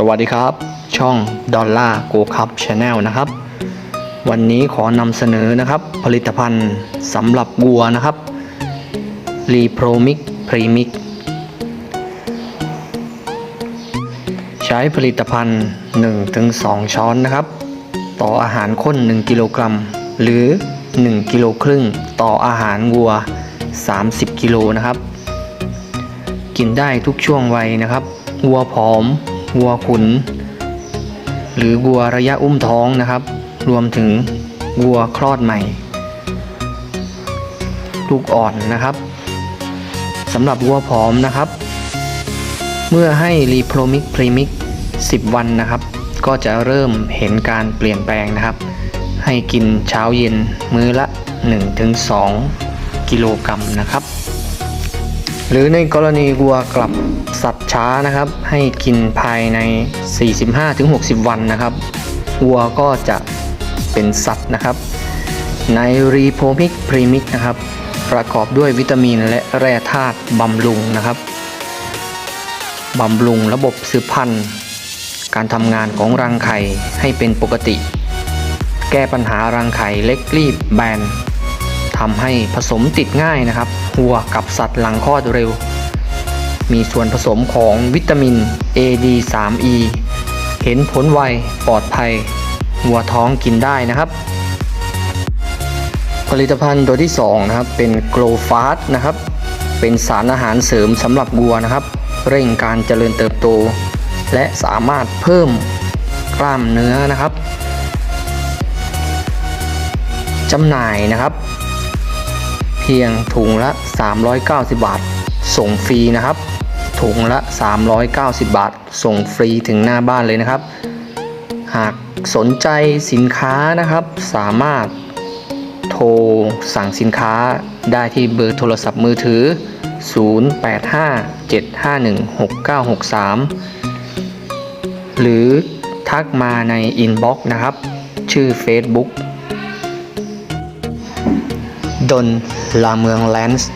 สวัสดีครับ ช่องดอลล่าโกคัพชาแนลนะครับ วันนี้ขอนำเสนอนะครับ ผลิตภัณฑ์สำหรับวัวนะครับรีโปรมิกพรีมิกใช้ผลิตภัณฑ์ 1-2 ช้อนนะครับ ต่ออาหารข้น 1 กิโลกรัม หรือ 1 กิโลครึ่ง ต่ออาหารวัว 30 กิโลนะครับ กินได้ทุกช่วงวัยนะครับ วัวผอม วัวขุน หรือวัวระยะอุ้มท้องนะครับ รวมถึงวัวคลอดใหม่ ลูกอ่อนนะครับสำหรับวัวผอมนะครับ เมื่อให้รีโปรมิกพรีมิก 10 วันนะครับ ก็จะเริ่มเห็นการเปลี่ยนแปลงนะครับ ให้กินเช้าเย็นมื้อละ 1-2 กิโลกรัมนะครับ หรือในกรณีวัวกลับสัตว์ช้านะครับ ให้กินภายใน 45-60 วันนะครับ วัวก็จะเป็นสัตว์นะครับ ในรีโพมิกพรีมิกนะครับ ประกอบด้วยวิตามินและแร่ธาตุบำรุงนะครับบำรุงระบบสืบพันธุ์ การทำงานของรังไข่ให้เป็นปกติ แก้ปัญหารังไข่เล็กรีบแบน ทำให้ผสมติดง่ายนะครับวัวกับสัตว์หลังคลอดเร็ว มีส่วนผสมของวิตามิน A D 3 E เห็นผลไวปลอดภัยวัวท้องกินได้นะครับ ผลิตภัณฑ์ตัวที่2นะครับเป็นโกลฟาสนะครับ เป็นสารอาหารเสริมสำหรับวัวนะครับ เร่งการเจริญเติบโต และสามารถเพิ่มกล้ามเนื้อนะครับจำหน่ายนะครับ พียงถุงละ 390 บาท ส่งฟรีนะครับ ถุงละ 390 บาท ส่งฟรีถึงหน้าบ้านเลยนะครับ หากสนใจสินค้านะครับ สามารถโทรสั่งสินค้าได้ที่เบอร์โทรศัพท์มือถือ 0857516963 หรือทักมาในอินบ็อกซ์นะครับ ชื่อ Facebook ดนลาเมืองแลนส์